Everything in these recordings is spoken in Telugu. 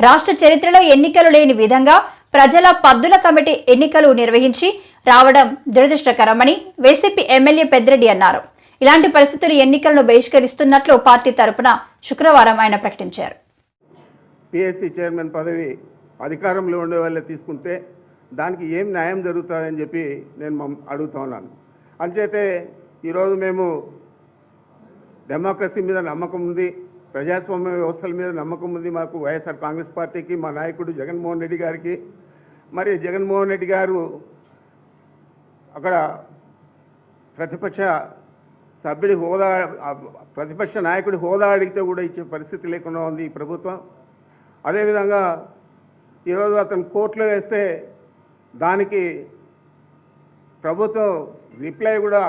రాష్ట్ర చరిత్రలో ఎన్నికలు లేని విధంగా ప్రజల పద్దుల కమిటీ ఎన్నికలు నిర్వహించి రావడం దురదృష్టకరమని వైసీపీ ఎమ్మెల్యే పెద్దిరెడ్డి అన్నారు. ఇలాంటి పరిస్థితులు ఎన్నికలను బహిష్కరిస్తున్నట్లు పార్టీ తరపున శుక్రవారం ఆయన ప్రకటించారు. పిఎస్సి చైర్మన్ పదవి అధికారంలో ఉండే వాళ్ళే తీసుకుంటే దానికి ఏం న్యాయం జరుగుతుందని చెప్పి నేను మమ్- అడుగుతా ఉన్నాను. అంచేతే ఈరోజు మేము డెమోక్రసీ మీద నమ్మకం ఉంది. ప్రజాస్వామ్య వ్యవస్థల మీద నమ్మకం ఉంది మాకు. వైఎస్ఆర్ కాంగ్రెస్ పార్టీకి మా నాయకుడు జగన్మోహన్ రెడ్డి గారికి. మరి జగన్మోహన్ రెడ్డి గారు అక్కడ ప్రతిపక్ష సభ్యుడి హోదా ప్రతిపక్ష నాయకుడి హోదా అడిగితే కూడా ఇచ్చే పరిస్థితి లేకుండా ఉంది ఈ ప్రభుత్వం. అదేవిధంగా ఈరోజు అతను కోర్టులో వేస్తే దానికి ప్రభుత్వం రిప్లై కూడా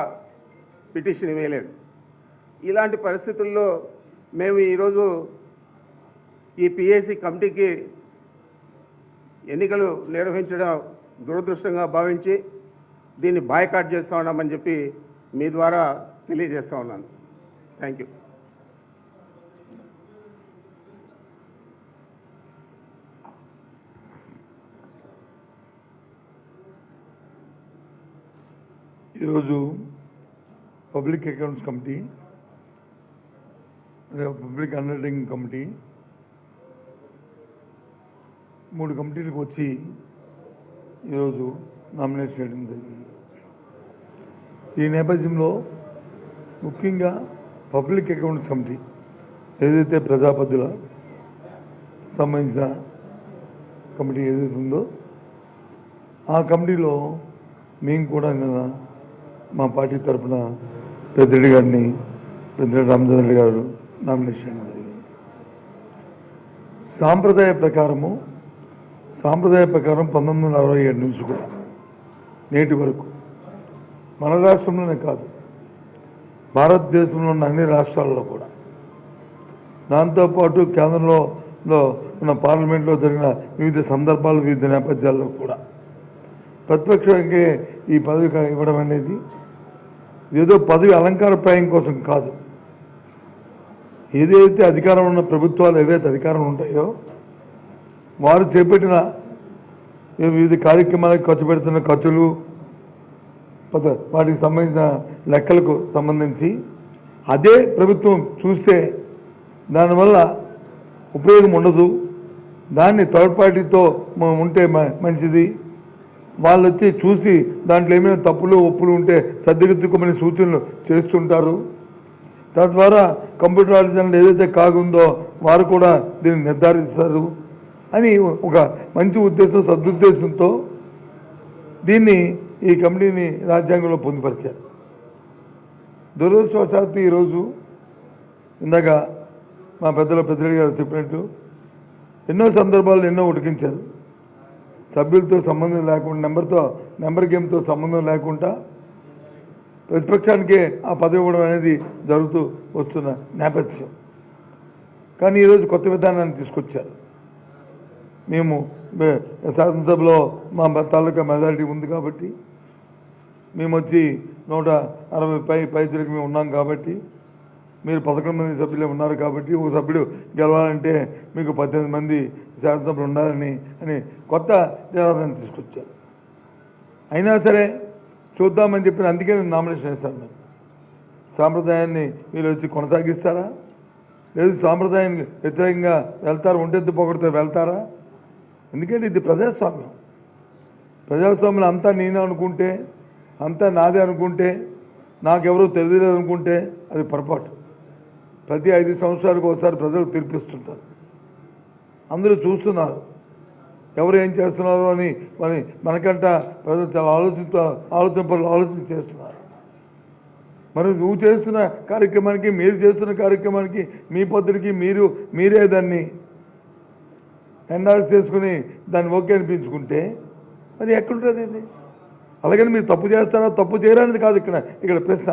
పిటిషన్ వేయలేదు. ఇలాంటి పరిస్థితుల్లో మేము ఈరోజు ఈ పిఎస్సి కమిటీకి ఎన్నికలు నిర్వహించడం దురదృష్టంగా భావించి దీన్ని బాయ్కాట్ చేస్తూ ఉన్నామని చెప్పి మీ ద్వారా తెలియజేస్తా ఉన్నాను. థ్యాంక్ యూ ఈరోజు public accounts committee public undertaking committee. మూడు కమిటీలకు వచ్చి ఈరోజు నామినేట్ చేయడం జరిగింది. ఈ నేపథ్యంలో ముఖ్యంగా పబ్లిక్ అకౌంట్స్ కమిటీ ఏదైతే ప్రజాపతుల సంబంధించిన కమిటీ ఏదైతే ఉందో ఆ కమిటీలో మేము కూడా నిన్న మా పార్టీ తరఫున పెద్దరెడ్డి గారిని పెద్దరెడ్డి రామచంద్ర గారు నామినేషన్ సాంప్రదాయ ప్రకారము సాంప్రదాయ ప్రకారం పంతొమ్మిది వందల అరవై ఏడు నుంచి కూడా నేటి వరకు. మన రాష్ట్రంలోనే కాదు భారతదేశంలో ఉన్న అన్ని రాష్ట్రాల్లో కూడా. దాంతోపాటు కేంద్రంలో ఉన్న పార్లమెంట్లో జరిగిన వివిధ సందర్భాలు వివిధ నేపథ్యాల్లో కూడా. ప్రతిపక్షానికి ఈ పదవి ఇవ్వడం అనేది ఏదో పదవి అలంకారప్రాయం కోసం కాదు. ఏదైతే అధికారం ఉన్న ప్రభుత్వాలు ఏవైతే అధికారం ఉంటాయో వారు చేపట్టిన వివిధ కార్యక్రమాలకు ఖర్చు పెడుతున్న ఖర్చులు వాటికి సంబంధించిన లెక్కలకు సంబంధించి అదే ప్రభుత్వం చూస్తే దానివల్ల ఉపయోగం ఉండదు. దాన్ని థర్డ్ పార్టీతో ఉంటే మ- మంచిది. వాళ్ళు వచ్చి చూసి దాంట్లో ఏమైనా తప్పులు ఒప్పులు ఉంటే సర్దిదిద్దుకోమని సూచనలు చేస్తుంటారు. తద్వారా కంప్యూటర్ ఆలోచనలు ఏదైతే కాగుందో వారు కూడా దీన్ని నిర్ధారిస్తారు అని ఒక మంచి ఉద్దేశం సదుద్దేశంతో దీన్ని ఈ కమిటీని రాజ్యాంగంలో పొందుపరిచారు. దురదృష్టవశాత్తు ఈరోజు ఇందాక మా పెద్దల పెద్దలు గారు చెప్పినట్టు ఎన్నో సందర్భాలు ఎన్నో ఉడికించారు. సభ్యులతో సంబంధం లేకుండా నెంబర్తో నెంబర్ గేమ్తో సంబంధం లేకుండా ప్రతిపక్షానికే ఆ పదవి ఇవ్వడం అనేది జరుగుతూ వస్తున్న నేపథ్యం. కానీ ఈరోజు కొత్త విధానాన్ని తీసుకొచ్చారు. మేము శాసనసభలో మా తాలూకా మెజారిటీ ఉంది కాబట్టి మేము వచ్చి నూట అరవై పై పైతులకు మేము ఉన్నాం కాబట్టి మీరు పదకొండు మంది సభ్యులు ఉన్నారు కాబట్టి ఒక సభ్యుడు గెలవాలంటే మీకు పద్దెనిమిది మంది శాసనసభ్యులు ఉండాలని అని కొత్త జనాలను తీసుకొచ్చారు. అయినా సరే చూద్దామని చెప్పిన అందుకే నేను నామినేషన్ వేస్తాను నేను సాంప్రదాయాన్ని వీళ్ళు వచ్చి కొనసాగిస్తారా? లేదు సాంప్రదాయానికి వ్యతిరేకంగా వెళ్తారా? ఒంటెత్తు పొగడితే వెళ్తారా? ఎందుకంటే ఇది ప్రజాస్వామ్యం. ప్రజాస్వామ్యం అంతా నేనే అనుకుంటే అంతా నాదే అనుకుంటే నాకెవరో తెలియలేదు అనుకుంటే అది పొరపాటు. ప్రతి ఐదు సంవత్సరాలకు ఒకసారి ప్రజలు తీర్పిస్తుంటారు. అందరూ చూస్తున్నారు. ఎవరు ఏం చేస్తున్నారు అని మరి మనకంట ప్రజలు చాలా ఆలోచిస్తూ ఆలోచన పనులు ఆలోచన చేస్తున్నారు. మరి నువ్వు చేస్తున్న కార్యక్రమానికి మీరు చేస్తున్న కార్యక్రమానికి మీ పద్ధతికి మీరు మీరే దాన్ని ఎండార్స్ చేసుకుని దాన్ని ఓకే అనిపించుకుంటే అది ఎక్కడుంటుంది ఇది? అలాగని మీరు తప్పు చేస్తారా తప్పు చేయరనేది కాదు ఇక్కడ ఇక్కడ ప్రశ్న.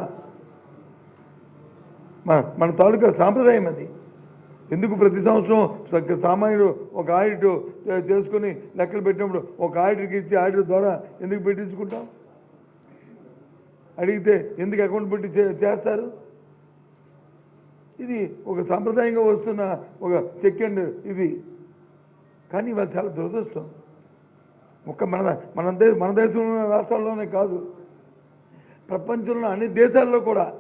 మన మన తాలూకా సాంప్రదాయం అది. ఎందుకు ప్రతి సంవత్సరం సామాన్యుడు ఒక ఆడిట్ చేసుకుని లెక్కలు పెట్టినప్పుడు ఒక ఆడిట్కి ఇచ్చి ఆడిట్ ద్వారా ఎందుకు పెట్టించుకుంటాం? అడిగితే ఎందుకు అకౌంట్ పెట్టి చే- చేస్తారు? ఇది ఒక సాంప్రదాయంగా వస్తున్న ఒక సెకండ్ ఇది. కానీ ఇవాళ చాలా దురదృష్టం. ఒక్క మన మన దేశ మన దేశంలో రాష్ట్రాల్లోనే కాదు. ప్రపంచంలో అన్ని దేశాల్లో కూడా